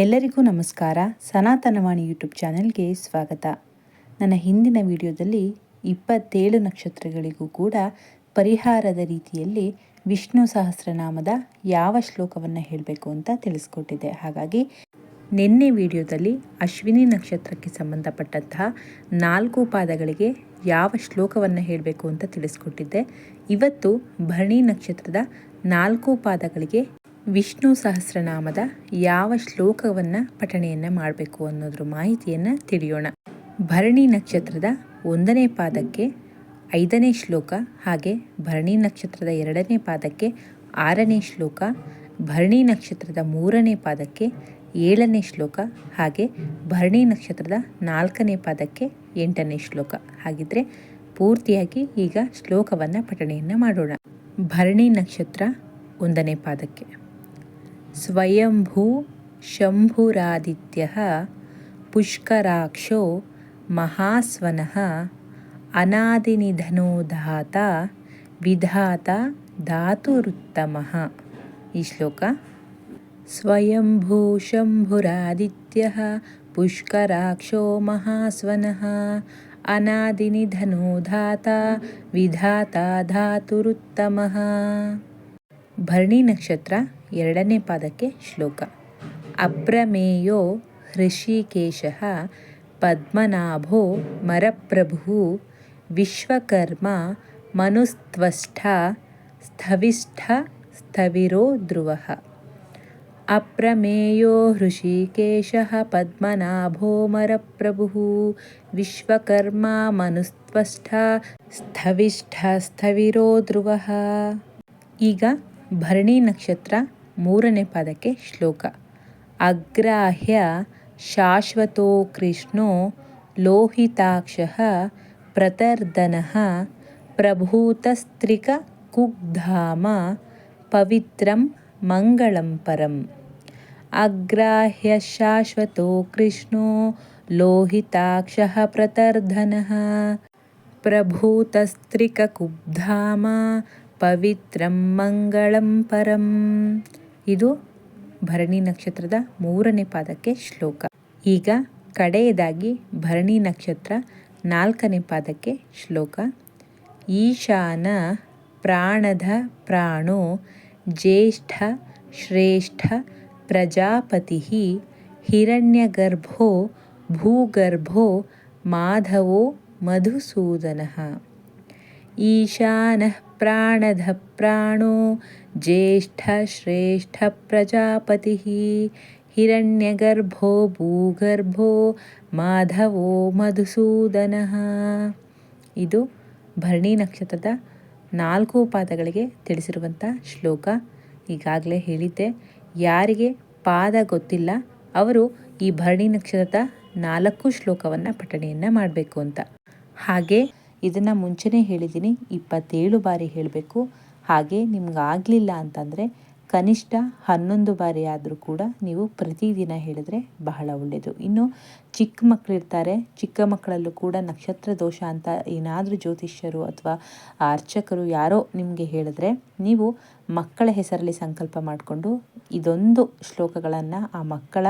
ಎಲ್ಲರಿಗೂ ನಮಸ್ಕಾರ. ಸನಾತನವಾಣಿ ಯೂಟ್ಯೂಬ್ ಚಾನೆಲ್ಗೆ ಸ್ವಾಗತ. ನನ್ನ ಹಿಂದಿನ ವಿಡಿಯೋದಲ್ಲಿ ಇಪ್ಪತ್ತೇಳು ನಕ್ಷತ್ರಗಳಿಗೂ ಕೂಡ ಪರಿಹಾರದ ರೀತಿಯಲ್ಲಿ ವಿಷ್ಣು ಸಹಸ್ರನಾಮದ ಯಾವ ಶ್ಲೋಕವನ್ನು ಹೇಳಬೇಕು ಅಂತ ತಿಳಿಸ್ಕೊಟ್ಟಿದ್ದೆ. ಹಾಗಾಗಿ ನಿನ್ನೆ ವಿಡಿಯೋದಲ್ಲಿ ಅಶ್ವಿನಿ ನಕ್ಷತ್ರಕ್ಕೆ ಸಂಬಂಧಪಟ್ಟಂತಹ ನಾಲ್ಕು ಪಾದಗಳಿಗೆ ಯಾವ ಶ್ಲೋಕವನ್ನು ಹೇಳಬೇಕು ಅಂತ ತಿಳಿಸ್ಕೊಟ್ಟಿದ್ದೆ. ಇವತ್ತು ಭರಣಿ ನಕ್ಷತ್ರದ ನಾಲ್ಕು ಪಾದಗಳಿಗೆ ವಿಷ್ಣು ಸಹಸ್ರನಾಮದ ಯಾವ ಶ್ಲೋಕವನ್ನು ಪಠಣೆಯನ್ನು ಮಾಡಬೇಕು ಅನ್ನೋದ್ರ ಮಾಹಿತಿಯನ್ನು ತಿಳಿಯೋಣ. ಭರಣಿ ನಕ್ಷತ್ರದ ಒಂದನೇ ಪಾದಕ್ಕೆ ಐದನೇ ಶ್ಲೋಕ ಹಾಗೆ ಭರಣಿ ನಕ್ಷತ್ರದ ಎರಡನೇ ಪಾದಕ್ಕೆ ಆರನೇ ಶ್ಲೋಕ, ಭರಣಿ ನಕ್ಷತ್ರದ ಮೂರನೇ ಪಾದಕ್ಕೆ ಏಳನೇ ಶ್ಲೋಕ ಹಾಗೆ ಭರಣಿ ನಕ್ಷತ್ರದ ನಾಲ್ಕನೇ ಪಾದಕ್ಕೆ ಎಂಟನೇ ಶ್ಲೋಕ. ಹಾಗಿದ್ರೆ ಪೂರ್ತಿಯಾಗಿ ಈಗ ಶ್ಲೋಕವನ್ನು ಪಠಣೆಯನ್ನು ಮಾಡೋಣ. ಭರಣಿ ನಕ್ಷತ್ರ ಒಂದನೇ ಪಾದಕ್ಕೆ. स्वयम्भू शम्भुरादित्यः पुष्कराक्षो महास्वनः अनादिनिधनो धाता विधाता धातुरुत्तमः। श्लोक। स्वयम्भू शम्भुरादित्यः पुष्कराक्षो महास्वनः अनादिनिधनो धाता विधाता धातुरुत्तमः। ಭರಣಿ ನಕ್ಷತ್ರ ಎರಡನೇ ಪಾದಕ್ಕೆ ಶ್ಲೋಕ. ಅಪ್ರಮೇಯೋ ಹೃಷಿಕೇಶ ಪದ್ಮನಾಭೋ ಮರಪ್ರಭು ವಿಶ್ವಕರ್ಮ ಮನುಸ್ತ್ವಷ್ಠ ಸ್ಥವಿಷ್ಠ ಸ್ಥವಿರೋ ಧ್ರುವ. ಅಪ್ರಮೇಯೋ ಹೃಷಿಕೇಶ ಪದ್ಮನಾಭೋ ಮರಪ್ರಭು ವಿಶ್ವಕರ್ಮ ಮನುಸ್ತ್ವಷ್ಠ ಸ್ಥವಿಷ್ಠ ಸ್ಥವಿರೋ ಧ್ರುವ. ಈಗ ಭರಣಿ ನಕ್ಷತ್ರ ಮೂರನೇ ಪಾದಕ್ಕೆ ಶ್ಲೋಕ ಅಗ್ರಾಹ್ಯ ಶಾಶ್ವತೋ ಕೃಷ್ಣೋ ಲೋಹಿತಾಕ್ಷ ಪ್ರತರ್ದನಃ ಪ್ರಭೂತಸ್ತ್ರಿಕ ಕುಗ್ಧಾಮ ಪವಿತ್ರಂ ಮಂಗಳಂ ಪರಂ ಅಗ್ರಾಹ್ಯ ಶಾಶ್ವತೋ ಕೃಷ್ಣೋ ಲೋಹಿತಾಕ್ಷ ಪ್ರತರ್ಧನಃ ಪ್ರಭೂತಸ್ತ್ರಿಕಕುಬ್ಧಾಮ ಪವಿತ್ರಂ ಮಂಗಳಂ ಪರಂ. ಇದು ಭರಣಿ ನಕ್ಷತ್ರದ ಮೂರನೇ ಪಾದಕ್ಕೆ ಶ್ಲೋಕ. ಈಗ ಕಡೆಯದಾಗಿ ಭರಣಿ ನಕ್ಷತ್ರ ನಾಲ್ಕನೇ ಪಾದಕ್ಕೆ ಶ್ಲೋಕ. ಈಶಾನ ಪ್ರಾಣದ ಪ್ರಾಣೋ ಜ್ಯೇಷ್ಠ ಶ್ರೇಷ್ಠ ಪ್ರಜಾಪತಿ ಹಿರಣ್ಯಗರ್ಭೋ ಭೂಗರ್ಭೋ ಮಾಧವೋ ಮಧುಸೂದನ. ಈಶಾನಃ ಪ್ರಾಣಧ ಪ್ರಾಣೋ ಜ್ಯೇಷ್ಠ ಶ್ರೇಷ್ಠ ಪ್ರಜಾಪತಿ. ಹಿರಣ್ಯಗರ್ಭೋ ಭೂಗರ್ಭೋ ಮಾಧವೋ ಮಧುಸೂದನ. ಇದು ಭರಣಿ ನಕ್ಷತ್ರದ ನಾಲ್ಕು ಪಾದಗಳಿಗೆ ತಿಳಿಸಿರುವಂಥ ಶ್ಲೋಕ. ಈಗಾಗಲೇ ಹೇಳಿದ್ದೆ, ಯಾರಿಗೆ ಪಾದ ಗೊತ್ತಿಲ್ಲ, ಅವರು ಈ ಭರಣಿ ನಕ್ಷತ್ರದ ನಾಲ್ಕು ಶ್ಲೋಕವನ್ನು ಪಠಣೆಯನ್ನು ಮಾಡಬೇಕು ಅಂತ. ಹಾಗೆ ಇದನ್ನು ಮುಂಚೆನೇ ಹೇಳಿದ್ದೀನಿ. ಇಪ್ಪತ್ತೇಳು ಬಾರಿ ಹೇಳಬೇಕು. ಹಾಗೆ ನಿಮ್ಗೆ ಆಗಲಿಲ್ಲ ಅಂತಂದರೆ ಕನಿಷ್ಠ ಹನ್ನೊಂದು ಬಾರಿ ಆದರೂ ಕೂಡ ನೀವು ಪ್ರತಿದಿನ ಹೇಳಿದ್ರೆ ಬಹಳ ಒಳ್ಳೆಯದು ಇನ್ನು ಚಿಕ್ಕ ಮಕ್ಕಳಿರ್ತಾರೆ ಚಿಕ್ಕ ಮಕ್ಕಳಲ್ಲೂ ಕೂಡ ನಕ್ಷತ್ರ ದೋಷ ಅಂತ ಏನಾದರೂ ಜ್ಯೋತಿಷ್ಯರು ಅಥವಾ ಅರ್ಚಕರು ಯಾರೋ ನಿಮಗೆ ಹೇಳಿದ್ರೆ ನೀವು ಮಕ್ಕಳ ಹೆಸರಲ್ಲಿ ಸಂಕಲ್ಪ ಮಾಡಿಕೊಂಡು ಇದೊಂದು ಶ್ಲೋಕಗಳನ್ನು ಆ ಮಕ್ಕಳ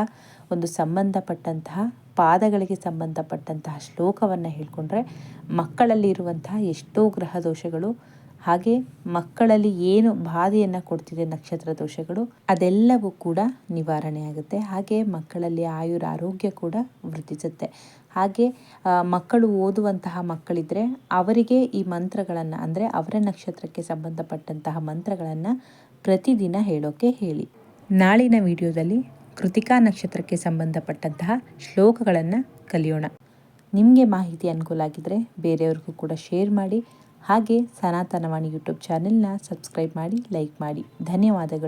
ಒಂದು ಸಂಬಂಧಪಟ್ಟಂತಹ, ಪಾದಗಳಿಗೆ ಸಂಬಂಧಪಟ್ಟಂತಹ ಶ್ಲೋಕವನ್ನು ಹೇಳ್ಕೊಂಡ್ರೆ ಮಕ್ಕಳಲ್ಲಿ ಇರುವಂತಹ ಎಷ್ಟೋ ಗ್ರಹ ದೋಷಗಳು ಹಾಗೆ ಮಕ್ಕಳಲ್ಲಿ ಏನು ಬಾಧೆಯನ್ನು ಕೊಡ್ತಿದೆ ನಕ್ಷತ್ರ ದೋಷಗಳು, ಅದೆಲ್ಲವೂ ಕೂಡ ನಿವಾರಣೆ ಆಗುತ್ತೆ. ಹಾಗೆ ಮಕ್ಕಳಲ್ಲಿ ಆಯುರ ಆರೋಗ್ಯ ಕೂಡ ವೃದ್ಧಿಸುತ್ತೆ. ಹಾಗೆ ಮಕ್ಕಳು ಓದುವಂತಹ ಮಕ್ಕಳಿದ್ರೆ ಅವರಿಗೆ ಈ ಮಂತ್ರಗಳನ್ನು, ಅಂದರೆ ಅವರ ನಕ್ಷತ್ರಕ್ಕೆ ಸಂಬಂಧಪಟ್ಟಂತಹ ಮಂತ್ರಗಳನ್ನು ಪ್ರತಿದಿನ ಹೇಳೋಕೆ ಹೇಳಿ. ನಾಳಿನ ವಿಡಿಯೋದಲ್ಲಿ ಕೃತಿಕಾ ನಕ್ಷತ್ರಕ್ಕೆ ಸಂಬಂಧಪಟ್ಟಂತಹ ಶ್ಲೋಕಗಳನ್ನು ಕಲಿಯೋಣ. ನಿಮಗೆ ಮಾಹಿತಿ ಅನುಕೂಲ ಆಗಿದ್ದರೆ ಬೇರೆಯವ್ರಿಗೂ ಕೂಡ ಶೇರ್ ಮಾಡಿ. ಹಾಗೆ ಸನಾತನವಾಣಿ ಯೂಟ್ಯೂಬ್ ಚಾನೆಲ್ನ ಸಬ್ಸ್ಕ್ರೈಬ್ ಮಾಡಿ ಲೈಕ್ ಮಾಡಿ. ಧನ್ಯವಾದಗಳು.